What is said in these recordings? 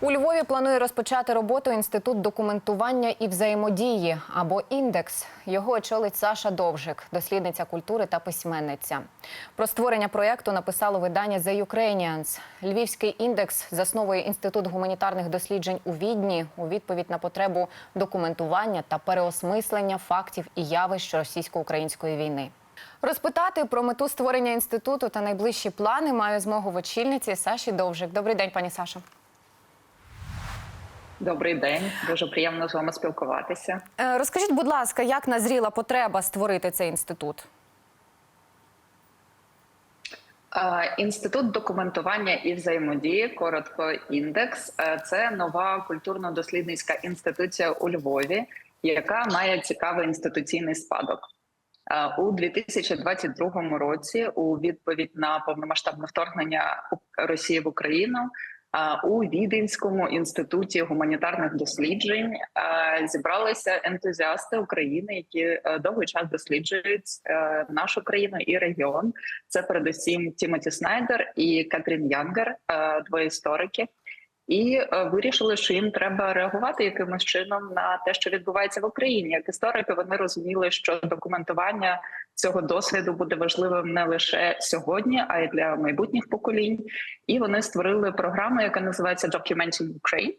У Львові планує розпочати роботу інститут документування і взаємодії або індекс. Його очолить Саша Довжик, дослідниця культури та письменниця. Про створення проєкту написало видання The Ukrainians. Львівський індекс засновує інститут гуманітарних досліджень у Відні у відповідь на потребу документування та переосмислення фактів і явищ російсько-української війни. Розпитати про мету створення інституту та найближчі плани маю змогу в очільниці Саші Довжик. Добрий день, пані Сашо. Добрий день, дуже приємно з вами спілкуватися. Е, Розкажіть, будь ласка, як назріла потреба створити цей інститут? Е, Інститут документування і взаємодії, коротко індекс, е, це нова культурно-дослідницька інституція у Львові, яка має цікавий інституційний спадок. У 2022 році, у відповідь на повномасштабне вторгнення Росії в Україну, у Віденському інституті гуманітарних досліджень зібралися ентузіасти України, які е, довгий час досліджують е, нашу країну і регіон. Це передусім Тімоті Снайдер і Катрін Янгер, е, двоє історики. І е, вирішили, що їм треба реагувати якимось чином на те, що відбувається в Україні. Як історики, вони розуміли, що документування цього досвіду буде важливим не лише сьогодні, а й для майбутніх поколінь. І вони створили програму, яка називається Documenting Ukraine.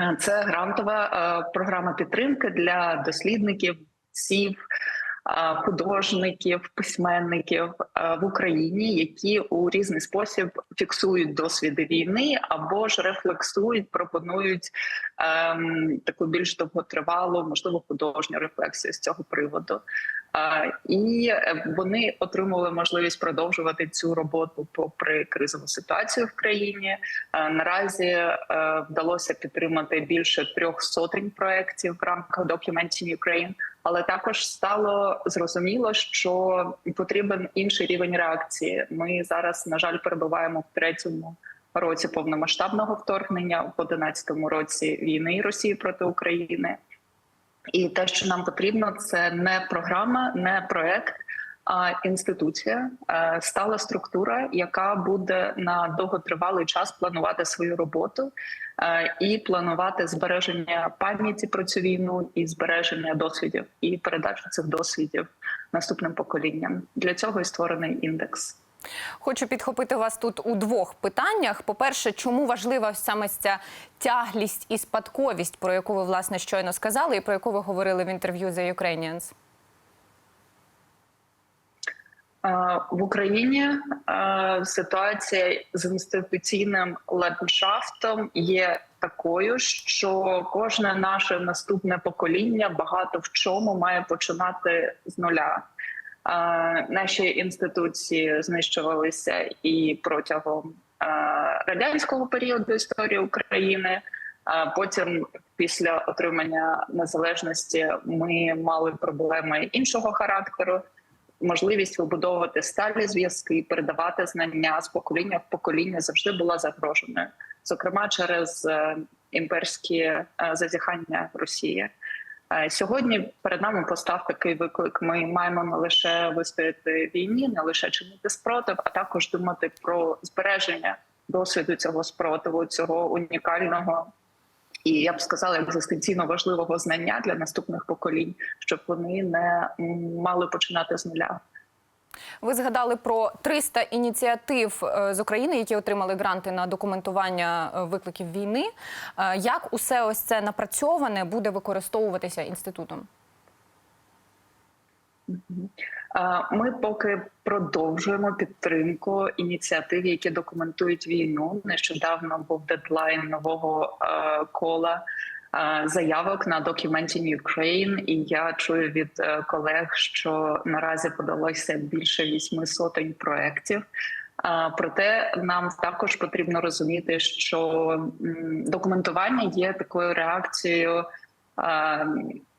Е, Це грантова е, програма підтримки для дослідників, сів, художників, письменників е, в Україні, які у різний спосіб фіксують досвіди війни або ж рефлексують, пропонують ем, таку більш довготривалу, можливо, художню рефлексію з цього приводу. Е, І е, вони отримали можливість продовжувати цю роботу попри кризову ситуацію в країні. Е, Наразі е, вдалося підтримати більше трьох сотень проєктів в рамках Documenting Ukraine, але також стало зрозуміло, що потрібен інший рівень реакції. Ми зараз, на жаль, перебуваємо в третьому році повномасштабного вторгнення, в 11-му році війни Росії проти України. І те, що нам потрібно, це не програма, не проект, а інституція, е, стала структура, яка буде на довготривалий час планувати свою роботу і планувати збереження пам'яті про цю війну і збереження досвідів і передачу цих досвідів наступним поколінням. Для цього і створений індекс. Хочу підхопити вас тут у двох питаннях. По-перше, чому важлива саме ця тяглість і спадковість, про яку ви власне щойно сказали, і про яку ви говорили в інтерв'ю The Ukrainians? В Україні ситуація з інституційним ландшафтом є такою, що кожне наше наступне покоління багато в чому має починати з нуля. Наші інституції знищувалися і протягом радянського періоду історії України. Потім, після отримання незалежності, ми мали проблеми іншого характеру можливість вибудовувати сталі зв'язки, передавати знання з покоління в покоління завжди була загроженою, зокрема через е, імперські е, зазіхання Росії. Е, Сьогодні перед нами постав такий виклик. Ми маємо не лише вистояти війні, не лише чинити спротив, а також думати про збереження досвіду цього спротиву, цього унікального і я б сказала екзистенційно важливого знання для наступних поколінь, щоб вони не мали починати з нуля. Ви згадали про 300 ініціатив е, з України, які отримали гранти на документування е, викликів війни. Е, Як усе ось це напрацьоване буде використовуватися інститутом? Ми поки продовжуємо підтримку ініціатив, які документують війну. Нещодавно був дедлайн нового е, кола е, заявок на Documenting Ukraine, і я чую від е, колег, що наразі подалося більше вісьми сотень проєктів. Проте нам також потрібно розуміти, що документування є такою реакцією.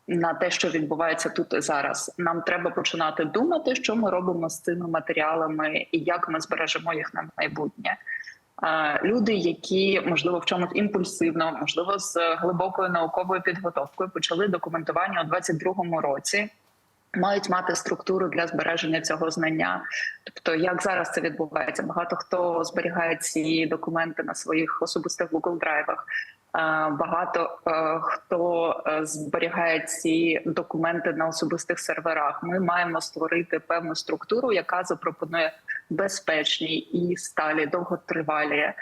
На те, що відбувається тут і зараз. Нам треба починати думати, що ми робимо з цими матеріалами і як ми збережемо їх на майбутнє. Люди, які можливо в чомусь імпульсивно, можливо, з глибокою науковою підготовкою почали документування у 22-му році. мають мати структуру для збереження цього знання. Тобто, як зараз це відбувається? Багато хто зберігає ці документи на своїх особистих Google драйвах. Багато е, хто е, зберігає ці документи на особистих серверах. Ми маємо створити певну структуру, яка запропонує безпечні і сталі довготривалі е,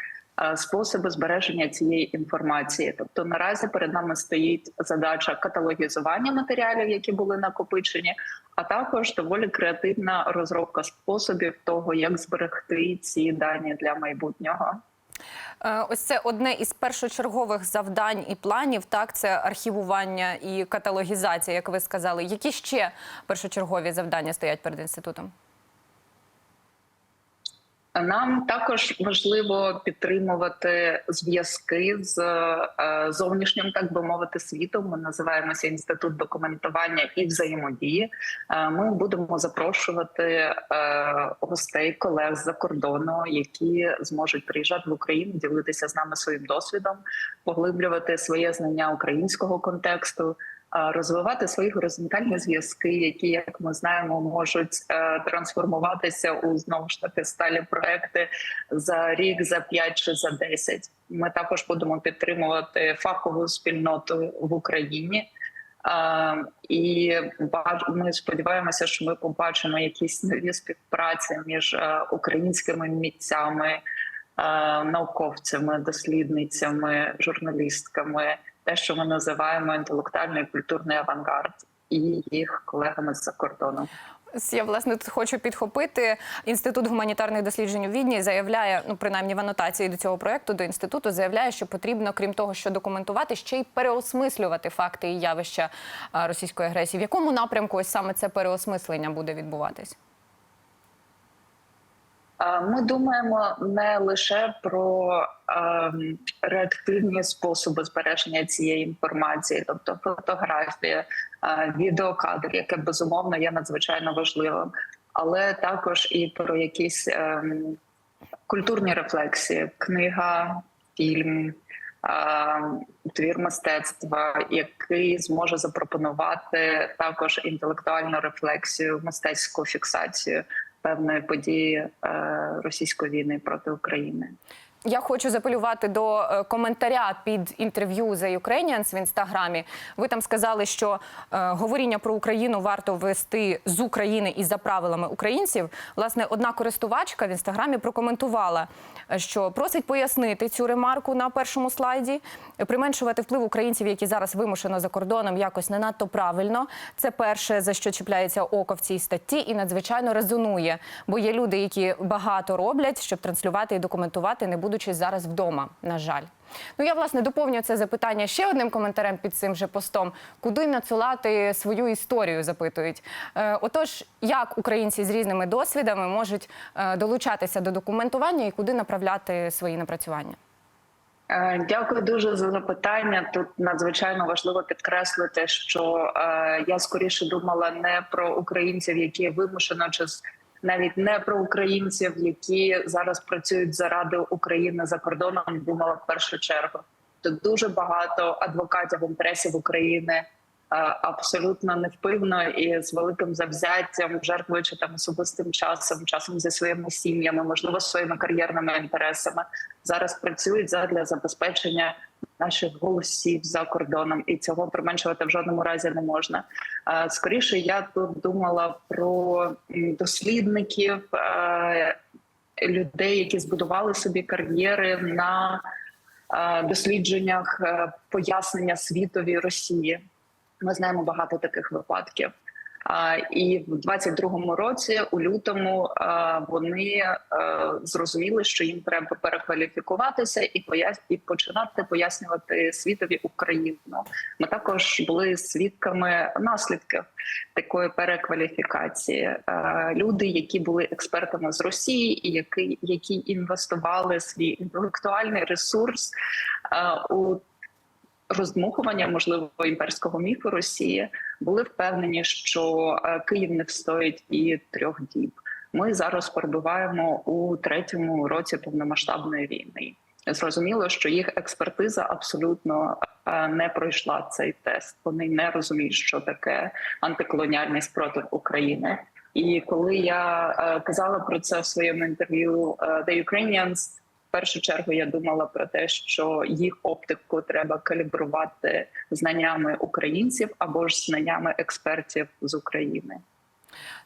способи збереження цієї інформації. Тобто наразі перед нами стоїть задача каталогізування матеріалів, які були накопичені, а також доволі креативна розробка способів того, як зберегти ці дані для майбутнього. Е, Ось це одне із першочергових завдань і планів. Так, це архівування і каталогізація, як ви сказали. Які ще першочергові завдання стоять перед інститутом? Нам також важливо підтримувати зв'язки з е, зовнішнім, так би мовити, світом. Ми називаємося інститут документування і взаємодії. Е, Ми будемо запрошувати е, гостей, колег з-за кордону, які зможуть приїжджати в Україну, ділитися з нами своїм досвідом, поглиблювати своє знання українського контексту. Розвивати свої горизонтальні зв'язки, які, як ми знаємо, можуть е, трансформуватися у знову ж таки сталі проекти за рік, за п'ять чи за десять. Ми також будемо підтримувати фахову спільноту в Україні. І ми сподіваємося, що ми побачимо якісь нові співпраці між е, українськими митцями, е, науковцями, дослідницями, журналістками, те, що ми називаємо інтелектуальний культурний авангард, і їх колегами з-за кордону. Я власне хочу підхопити. Інститут гуманітарних досліджень у Відні заявляє, ну принаймні в анотації до цього проекту до інституту заявляє, що потрібно, крім того, що документувати, ще й переосмислювати факти і явища російської агресії. В якому напрямку ось саме це переосмислення буде відбуватись? Ми думаємо не лише про ем, реактивні способи збереження цієї інформації, тобто фотографії, е, відеокадр, яке безумовно є надзвичайно важливим, але також і про якісь ем, культурні рефлексії, книга, фільм. е, Твір мистецтва, який зможе запропонувати також інтелектуальну рефлексію, мистецьку фіксацію певної події е, російської війни проти України. Я хочу запелювати до е, коментаря під інтерв'ю The Ukrainians в інстаграмі. Ви там сказали, що е, говоріння про Україну варто вести з України і за правилами українців. Власне, одна користувачка в інстаграмі прокоментувала, е, що просить пояснити цю ремарку на першому слайді. Применшувати вплив українців, які зараз вимушено за кордоном, якось не надто правильно. Це перше за що чіпляється око в цій статті, і надзвичайно резонує. Бо є люди, які багато роблять, щоб транслювати і документувати, не будучи зараз вдома. На жаль. Ну я власне доповню це запитання ще одним коментарем під цим же постом. Куди надсилати свою історію? Запитують. Е, отож, як українці з різними досвідами можуть е, долучатися до документування і куди направляти свої напрацювання? Е, Дякую дуже за запитання. Тут надзвичайно важливо підкреслити, що я скоріше думала не про українців, які вимушено чи навіть не про українців, які зараз працюють заради України за кордоном. Думала в першу чергу. Тут дуже багато адвокатів інтересів України е, абсолютно невпивно і з великим завзяттям, жертвуючи там особистим часом, часом зі своїми сім'ями, можливо, своїми кар'єрними інтересами. Зараз працюють задля забезпечення наших голосів за кордоном, і цього применшувати в жодному разі не можна. Скоріше я тут думала про дослідників, людей, які збудували собі кар'єри на дослідженнях пояснення світові Росії. Ми знаємо багато таких випадків. І в 22-му році, у лютому, вони е, зрозуміли, що їм треба перекваліфікуватися і і починати пояснювати світові Україну. Ми також були свідками наслідків такої перекваліфікації. Е, Люди, які були експертами з Росії, і які, які інвестували свій інтелектуальний ресурс е, у роздмухування можливо імперського міфу Росії були впевнені, що е, Київ не встоїть і трьох діб. Ми зараз перебуваємо у третьому році повномасштабної війни. зрозуміло, що їх експертиза абсолютно е, не пройшла цей тест. Вони не розуміють, що таке антиколоніальний спротив України. І коли я е, казала про це в своєму інтерв'ю The Ukrainians, першу чергу я думала про те, що їх оптику треба калібрувати знаннями українців або ж знаннями експертів з України.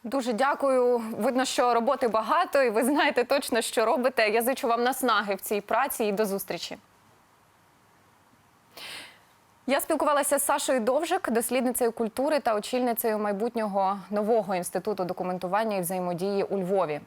Дуже дякую. Видно, що роботи багато, і ви знаєте точно, що робите. Я зичу вам наснаги в цій праці і до зустрічі. Я спілкувалася з Сашою Довжик, дослідницею культури та очільницею майбутнього нового інституту документування і взаємодії у Львові.